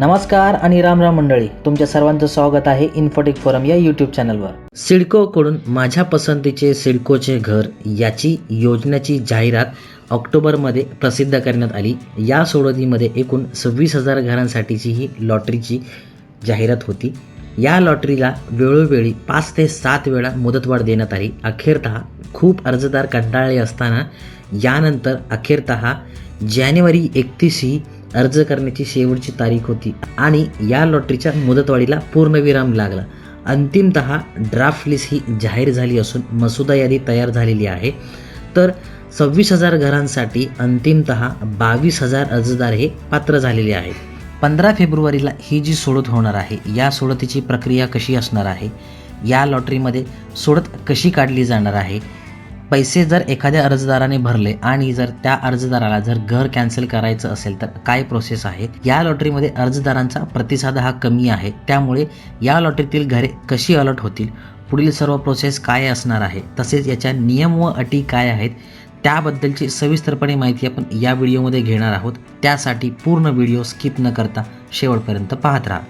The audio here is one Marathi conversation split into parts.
नमस्कार आणि राम राम मंडळी तुमच्या सर्वांचं स्वागत आहे इन्फोटेक फोरम या यूट्यूब चॅनलवर सिडकोकडून माझ्या पसंतीचे सिडकोचे घर याची योजनेची जाहिरात ऑक्टोबरमध्ये प्रसिद्ध करण्यात आली. या सोडतीमध्ये एकूण सव्वीस हजार घरांसाठीची ही लॉटरीची जाहिरात होती. या लॉटरीला वेळोवेळी पाच ते सात वेळा मुदतवाढ देण्यात आली. अखेरतः खूप अर्जदार कंटाळले असताना यानंतर अखेरतः जानेवारी एकतीस ही अर्ज करण्याची शेवटची तारीख होती आणि या लॉटरीच्या मुदतवाढीला पूर्णविराम लागला. अंतिमतः ड्राफ्ट लिस्ट ही जाहीर झाली असून मसुदा यादी तयार झालेली आहे. तर सव्वीस हजार घरांसाठी अंतिमतः बावीस हजार अर्जदार हे पात्र झालेले आहेत. पंधरा फेब्रुवारीला ही जी सोडत होणार आहे या सोडतीची प्रक्रिया कशी असणार आहे? या लॉटरीमध्ये सोडत कशी काढली जाणार आहे? पैसे जर एखाद्या अर्जदाराने भरले आणि जर त्या अर्जदाराला जर घर कॅन्सल करायचं असेल तर काय प्रोसेस आहे? या लॉटरीमध्ये अर्जदारांचा प्रतिसाद हा कमी आहे. त्यामुळे या लॉटरीतील घरे कशी अलॉट होतील? पुढील सर्व प्रोसेस काय असणार आहे? तसेच याच्या नियम व अटी काय आहेत? त्याबद्दलची सविस्तरपणे माहिती आपण या व्हिडिओमध्ये घेणार आहोत. त्यासाठी पूर्ण व्हिडिओ स्किप न करता शेवटपर्यंत पाहत राहा.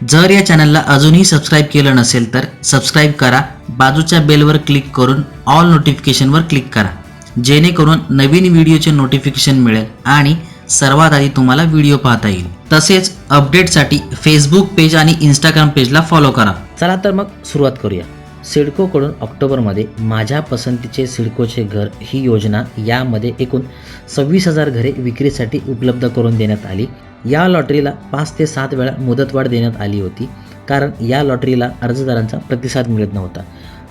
जर या चॅनलला अजूनही सबस्क्राईब केलं नसेल तर सबस्क्राईब करा. बाजूच्या बेलवर क्लिक करून ऑल नोटिफिकेशनवर क्लिक करा. जेणेकरून नवीन व्हिडिओचे नोटिफिकेशन मिळेल आणि सर्वात आधी तुम्हाला व्हिडिओ पाहता येईल. तसेच अपडेटसाठी फेसबुक पेज आणि इंस्टाग्राम पेजला फॉलो करा. चला तर मग सुरुवात करूया. सिडकोकडून ऑक्टोबरमध्ये माझ्या पसंतीचे सिडकोचे घर ही योजना यामध्ये एकूण सव्वीस हजार घरे विक्रीसाठी उपलब्ध करून देण्यात आली. या लॉटरीला पाच ते सात वेळा मुदतवाढ देण्यात आली होती. कारण या लॉटरीला अर्जदारांचा प्रतिसाद मिळत नव्हता.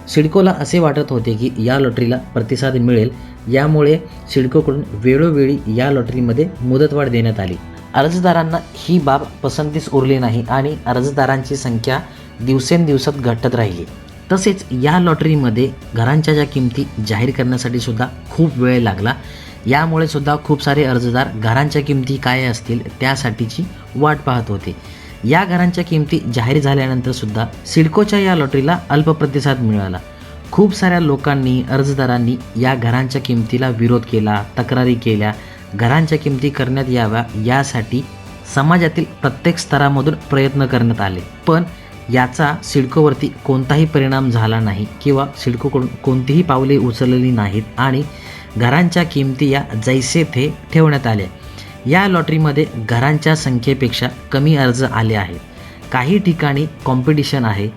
सिडकोला असे वाटत होते की या लॉटरीला प्रतिसाद मिळेल. यामुळे सिडकोकडून वेळोवेळी या लॉटरीमध्ये मुदतवाढ देण्यात आली. अर्जदारांना ही बाब पसंतीस उरली नाही आणि अर्जदारांची संख्या दिवसेंदिवसात घटत राहिली. तसेच या लॉटरीमध्ये घरांच्या ज्या किमती जाहीर करण्यासाठी सुद्धा खूप वेळ लागला. यामुळे सुद्धा खूप सारे अर्जदार घरांच्या किमती काय असतील त्यासाठीची वाट पाहत होते. या घरांच्या किमती जाहीर झाल्यानंतर सुद्धा सिडकोच्या या लॉटरीला अल्प प्रतिसाद मिळाला. खूप साऱ्या लोकांनी अर्जदारांनी या घरांच्या किमतीला विरोध केला तक्रारी केल्या. घरांच्या किमती करण्यात याव्या यासाठी समाजातील प्रत्येक स्तरामधून प्रयत्न करण्यात आले. पण याचा सिडकोवरती कोणताही परिणाम झाला नाही किंवा सिडकोकडून कोणतीही पावले उचललेली नाहीत आणि घरांच्या किमती या जैसे थे ठेवण्यात आल्या. या लॉटरीमध्ये घरांच्या संख्येपेक्षा कमी अर्ज आले आहेत. काही ठिकाणी कॉम्पिटिशन आहे.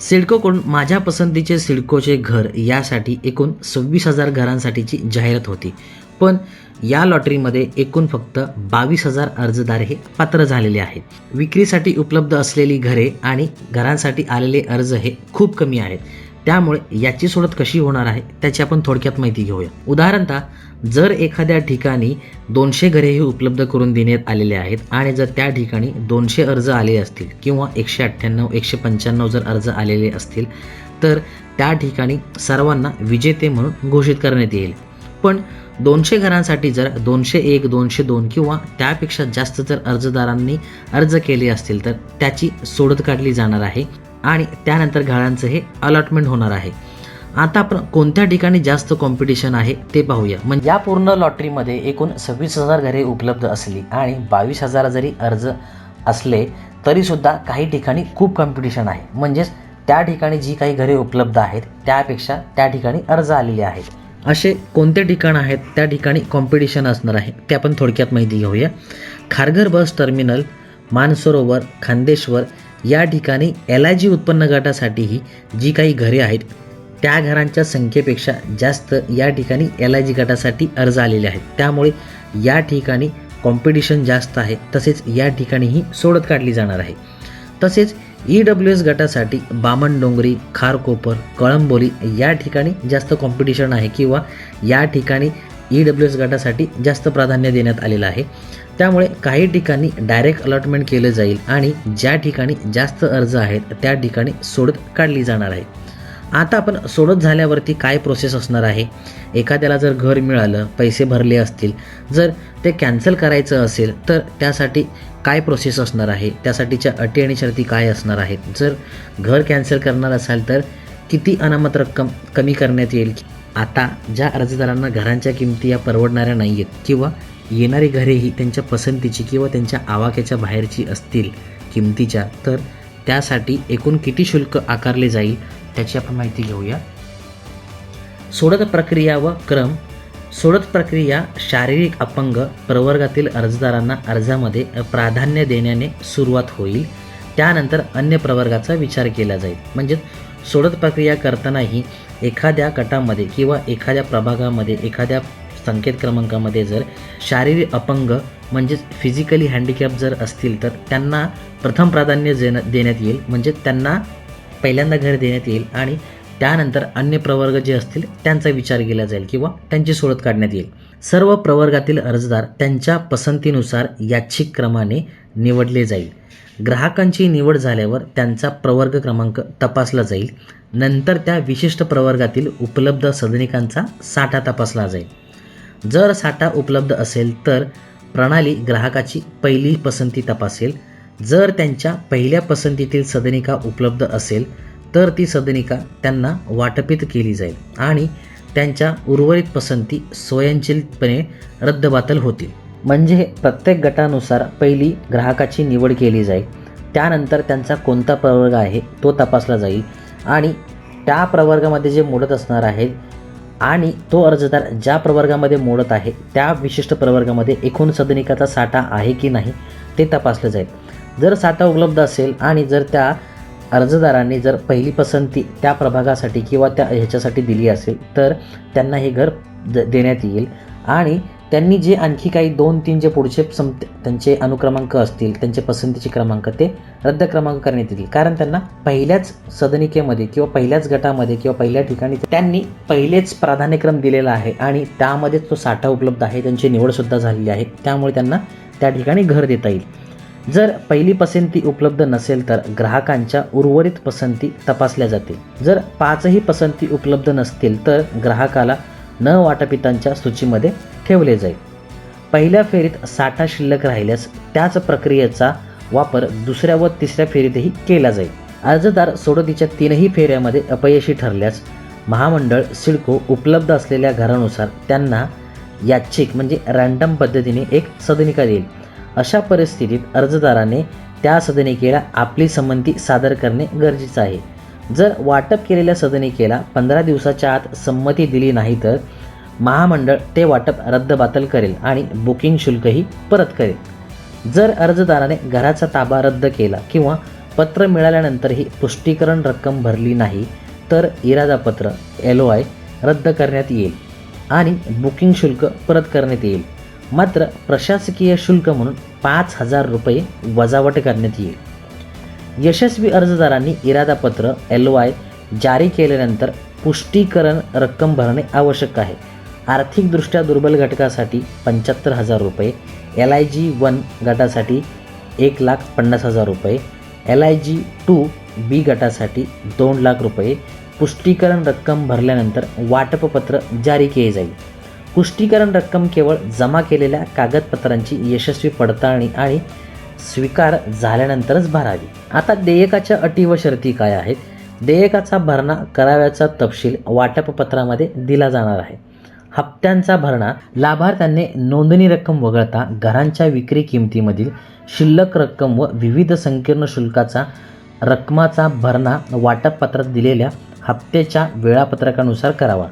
सिडकोकडून माझ्या पसंतीचे सिडकोचे घर यासाठी एकूण सव्वीस हजार घरांसाठीची जाहिरात होती. पण या लॉटरीमध्ये एकूण फक्त बावीस हजार अर्जदार हे पात्र झालेले आहेत. विक्रीसाठी उपलब्ध असलेली घरे आणि घरांसाठी आलेले अर्ज हे खूप कमी आहेत. त्यामुळे याची सोडत कशी होणार आहे त्याची आपण थोडक्यात माहिती घेऊया. उदाहरणतः जर एखाद्या ठिकाणी दोनशे घरे हे उपलब्ध करून देण्यात आलेले आहेत आणि जर त्या ठिकाणी दोनशे अर्ज आले असतील किंवा एकशे अठ्ठ्याण्णव एकशे पंच्याण्णव जर अर्ज आलेले असतील तर त्या ठिकाणी सर्वांना विजेते म्हणून घोषित करण्यात येईल. पण दोनशे घरांसाठी जर दोनशे एक दोनशे दोन किंवा त्यापेक्षा जास्त जर अर्जदारांनी अर्ज केले असतील तर त्याची सोडत काढली जाणार आहे आणि त्यानंतर घरांचं हे अलॉटमेंट होणार आहे. आता आपण कोणत्या ठिकाणी जास्त कॉम्पिटिशन आहे ते पाहूया. म्हणजे या पूर्ण लॉटरीमध्ये एकूण सव्वीस हजार घरे उपलब्ध असली आणि बावीस हजार जरी अर्ज असले तरीसुद्धा काही ठिकाणी खूप कॉम्पिटिशन आहे. म्हणजेच त्या ठिकाणी जी काही घरे उपलब्ध आहेत त्यापेक्षा त्या ठिकाणी अर्ज आलेले आहेत. असे कोणते ठिकाण आहेत? त्या ठिकाणी कॉम्पिटिशन असणार आहे. ते आपण थोडक्यात माहिती घेऊया. खारघर बस टर्मिनल मानसरोवर खांदेश्वर या ठिकाणी एल आय जी उत्पन्न गटासाठीही जी काही घरे आहेत त्या घरांच्या संख्येपेक्षा जास्त या ठिकाणी एल आय जी गटासाठी अर्ज आलेले आहेत. त्यामुळे या ठिकाणी कॉम्पिटिशन जास्त आहे. तसेच या ठिकाणीही सोडत काढली जाणार आहे. तसेच ई डब्ल्यू एस गटासाठी बामणडोंगरी खारकोपर कळंबोली या ठिकाणी जास्त कॉम्पिटिशन आहे किंवा या ठिकाणी ई डब्ल्यू एस गटासाठी जास्त प्राधान्य देण्यात आलेलं आहे. त्यामुळे काही ठिकाणी डायरेक्ट अलॉटमेंट केलं जाईल आणि ज्या ठिकाणी जास्त अर्ज आहेत त्या ठिकाणी सोडत काढली जाणार आहे. आता आपण सोडत झाल्यावरती काय प्रोसेस असणार आहे? एखाद्याला जर घर मिळालं पैसे भरले असतील जर ते कॅन्सल करायचं असेल तर त्यासाठी काय प्रोसेस असणार आहे? त्यासाठीच्या अटी आणि शर्ती काय असणार आहेत? जर घर कॅन्सल करणार असाल तर किती अनामत रक्कम कमी करण्यात येईल? आता ज्या अर्जदारांना घरांच्या किमती या परवडणाऱ्या नाही आहेत किंवा येणारी घरेही त्यांच्या पसंतीची किंवा त्यांच्या आवाक्याच्या बाहेरची असतील किमतीच्या तर त्यासाठी एकूण किती शुल्क आकारले जाईल? त्याची आपण माहिती घेऊया. सोडत प्रक्रिया व क्रम. सोडत प्रक्रिया शारीरिक अपंग प्रवर्गातील अर्जदारांना अर्जामध्ये प्राधान्य देण्याने सुरुवात होईल. त्यानंतर अन्य प्रवर्गाचा विचार केला जाईल. म्हणजे सोडत प्रक्रिया करतानाही एखाद्या गटामध्ये किंवा एखाद्या प्रभागामध्ये एखाद्या संकेत क्रमांकामध्ये जर शारीरिक अपंग म्हणजेच फिजिकली हँडिकॅप जर असतील तर त्यांना प्रथम प्राधान्य देण्या देण्यात येईल. म्हणजे त्यांना पहिल्यांदा घर देण्यात येईल आणि त्यानंतर अन्य प्रवर्ग जे असतील त्यांचा विचार केला जाईल किंवा त्यांची सोडत काढण्यात येईल. सर्व प्रवर्गातील अर्जदार त्यांच्या पसंतीनुसार याच्छिक क्रमाने निवडले जाईल. ग्राहकांची निवड झाल्यावर त्यांचा प्रवर्ग क्रमांक तपासला जाईल. नंतर त्या विशिष्ट प्रवर्गातील उपलब्ध सदनिकांचा साठा तपासला जाईल. जर साठा उपलब्ध असेल तर प्रणाली ग्राहकाची पहिली पसंती तपासेल. जर त्यांच्या पहिल्या पसंतीतील सदनिका उपलब्ध असेल तर ती सदनिका त्यांना वाटपित केली जाईल आणि त्यांच्या उर्वरित पसंती स्वयंचलितपणे रद्दबातल होतील. म्हणजे प्रत्येक गटानुसार पहिली ग्राहकाची निवड केली जाईल. त्यानंतर त्यांचा कोणता प्रवर्ग आहे तो तपासला जाईल आणि त्या प्रवर्गामध्ये जे मोडत असणार आहेत आणि तो अर्जदार ज्या प्रवर्गामध्ये मोडत आहे त्या विशिष्ट प्रवर्गामध्ये एकूण सदनिकाचा साठा आहे की नाही ते तपासलं जाईल. जर साठा उपलब्ध असेल आणि जर त्या अर्जदारांनी जर पहिली पसंती त्या प्रभागासाठी किंवा त्या ह्याच्यासाठी दिली असेल तर त्यांना हे घर द देण्यात येईल. आणि त्यांनी जे आणखी काही दोन तीन जे पुढचे सम त्यांचे अनुक्रमांक असतील त्यांचे पसंतीचे क्रमांक ते रद्द क्रमांक करण्यात येतील. कारण त्यांना पहिल्याच सदनिकेमध्ये किंवा पहिल्याच गटामध्ये किंवा पहिल्या ठिकाणी त्यांनी पहिलेच प्राधान्यक्रम दिलेला आहे आणि त्यामध्येच तो साठा उपलब्ध आहे त्यांची निवडसुद्धा झालेली आहे त्यामुळे त्यांना त्या ठिकाणी घर देता येईल. जर पहिली पसंती उपलब्ध नसेल तर ग्राहकांच्या उर्वरित पसंती तपासल्या जातील. जर पाचही पसंती उपलब्ध नसतील तर ग्राहकाला न वाटपितांच्या सूचीमध्ये ठेवले जाईल. पहिल्या फेरीत साठा शिल्लक राहिल्यास त्याच प्रक्रियेचा वापर दुसऱ्या व तिसऱ्या फेरीतही केला जाईल. अर्जदार सोडतीच्या तीनही फेऱ्यामध्ये अपयशी ठरल्यास महामंडळ सिडको उपलब्ध असलेल्या घरानुसार त्यांना याच्छिक म्हणजे रँडम पद्धतीने एक सदनिका देईल. अशा परिस्थितीत अर्जदाराने त्या सदनिकेला आपली संमती सादर करणे गरजेचं आहे. जर वाटप केलेल्या सदनिकेला पंधरा दिवसाच्या आत संमती दिली नाही तर महामंडळ ते वाटप रद्दबातल करेल आणि बुकिंग शुल्कही परत करेल. जर अर्जदाराने घराचा ताबा रद्द केला किंवा पत्र मिळाल्यानंतरही पुष्टीकरण रक्कम भरली नाही तर इरादापत्र एल ओ आय रद्द करण्यात येईल आणि बुकिंग शुल्क परत करण्यात येईल. मात्र प्रशासकीय शुल्क म्हणून पाच हजार रुपये वजावट करण्यात येईल. यशस्वी अर्जदारांनी इरादापत्र एल वाय जारी केल्यानंतर पुष्टीकरण रक्कम भरणे आवश्यक आहे. आर्थिकदृष्ट्या दुर्बल घटकासाठी पंच्याहत्तर हजार रुपये एल आय जी वन गटासाठी एक लाख पन्नास हजार रुपये L I G two B गटासाठी दोन लाख रुपये. पुष्टीकरण रक्कम भरल्यानंतर वाटपपत्र जारी केले जाईल. पुष्टीकरण रक्कम केवळ जमा केलेल्या कागदपत्रांची यशस्वी पडताळणी आणि स्वीकार झाल्यानंतरच भरावी. आता देयकाच्या अटी व शर्ती काय आहेत? देयकाचा भरणा कराव्याचा तपशील वाटपपत्रामध्ये दिला जाणार आहे. हप्त्यांचा भरणा लाभार्थ्यांनी नोंदणी रक्कम वगळता घरांच्या विक्री किमतीमधील शिल्लक रक्कम व विविध संकीर्ण शुल्काचा रकमाचा भरणा वाटपपत्रात दिलेल्या हप्त्याच्या वेळापत्रकानुसार करावा.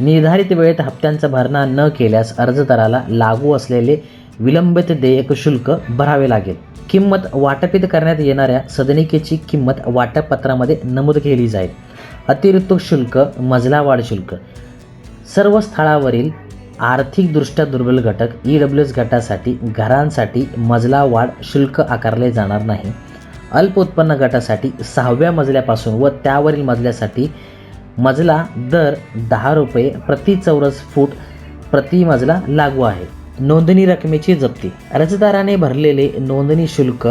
निर्धारित वेळेत हप्त्यांचा भरणा न केल्यास अर्जदाराला लागू असलेले विलंबित देयक शुल्क भरावे लागेल. किंमत वाटपित करण्यात येणाऱ्या सदनिकेची किंमत वाटपपत्रामध्ये नमूद केली जाईल. अतिरिक्त शुल्क मजला वाढ शुल्क. सर्व स्थळावरील आर्थिकदृष्ट्या दुर्बल घटक ई डब्ल्यू एस गटासाठी घरांसाठी मजला वाढ शुल्क आकारले जाणार नाही. अल्प उत्पन्न गटासाठी सहाव्या मजल्यापासून व त्यावरील मजल्यासाठी मजला दर दहा रुपये प्रति चौरस फूट प्रति मजला लागू आहे. नोंदणी रकमेची जप्ती. अर्जदाराने भरलेले नोंदणी शुल्क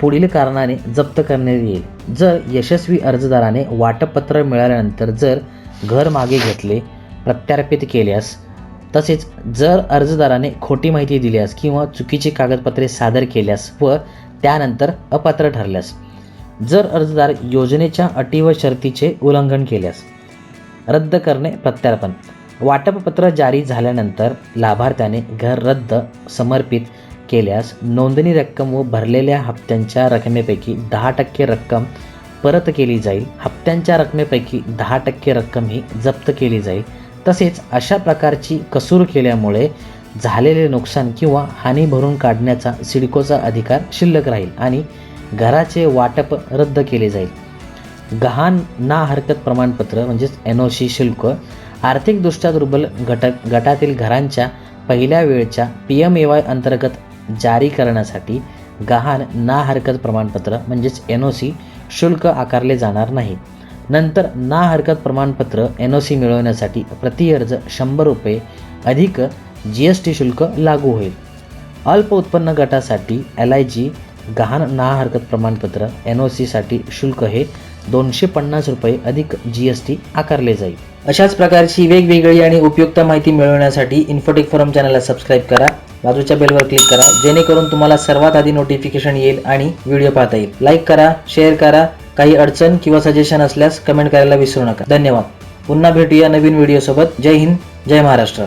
पुढील कारणाने जप्त करण्यात येईल. जर यशस्वी अर्जदाराने वाटपत्र मिळाल्यानंतर जर घर मागे घेतले प्रत्यार्पित केल्यास तसेच जर अर्जदाराने खोटी माहिती दिल्यास किंवा चुकीची कागदपत्रे सादर केल्यास व त्यानंतर अपात्र ठरल्यास जर अर्जदार योजनेच्या अटी व शर्तीचे उल्लंघन केल्यास. रद्द करणे प्रत्यार्पण. वाटपपत्र जारी झाल्यानंतर लाभार्थ्याने घर रद्द समर्पित केल्यास नोंदणी रक्कम व भरलेल्या हप्त्यांच्या रकमेपैकी दहा टक्के रक्कम परत केली जाईल. हप्त्यांच्या रकमेपैकी दहा टक्के रक्कम ही जप्त केली जाईल. तसेच अशा प्रकारची कसूर केल्यामुळे झालेले नुकसान किंवा हानी भरून काढण्याचा सिडकोचा अधिकार शिल्लक राहील आणि घराचे वाटप रद्द केले जाईल. गहाण ना हरकत प्रमाणपत्र म्हणजेच एन ओ सी शुल्क आर्थिकदृष्ट्या दुर्बल घटक गटातील घरांच्या पहिल्या वेळच्या पी एम ए वाय अंतर्गत जारी करण्यासाठी गहाण ना हरकत प्रमाणपत्र म्हणजेच एन ओ सी शुल्क आकारले जाणार नाही. नंतर ना हरकत प्रमाणपत्र एन ओ सी मिळवण्यासाठी प्रति अर्ज शंभर रुपये अधिक जी एस टी शुल्क लागू होईल. अल्प उत्पन्न गटासाठी एल आय जी गहाण ना हरकत प्रमाणपत्र एन ओ सीसाठी शुल्क हे दोनशे पन्नास रुपये अधिक जी एस टी आकारले जाईल. अशाच प्रकारची वेगवेगळी आणि उपयुक्त माहिती मिळवण्यासाठी इन्फोटेक फोरम चॅनलला सबस्क्राईब करा. बाजूच्या बेलवर क्लिक करा. जेणेकरून तुम्हाला सर्वात आधी नोटिफिकेशन येईल आणि व्हिडिओ पाहता येईल. लाईक करा शेअर करा. काही अडचण किंवा सजेशन असल्यास कमेंट करायला विसरू नका. धन्यवाद. पुन्हा भेटूया नवीन व्हिडिओसोबत जय हिंद जय महाराष्ट्र.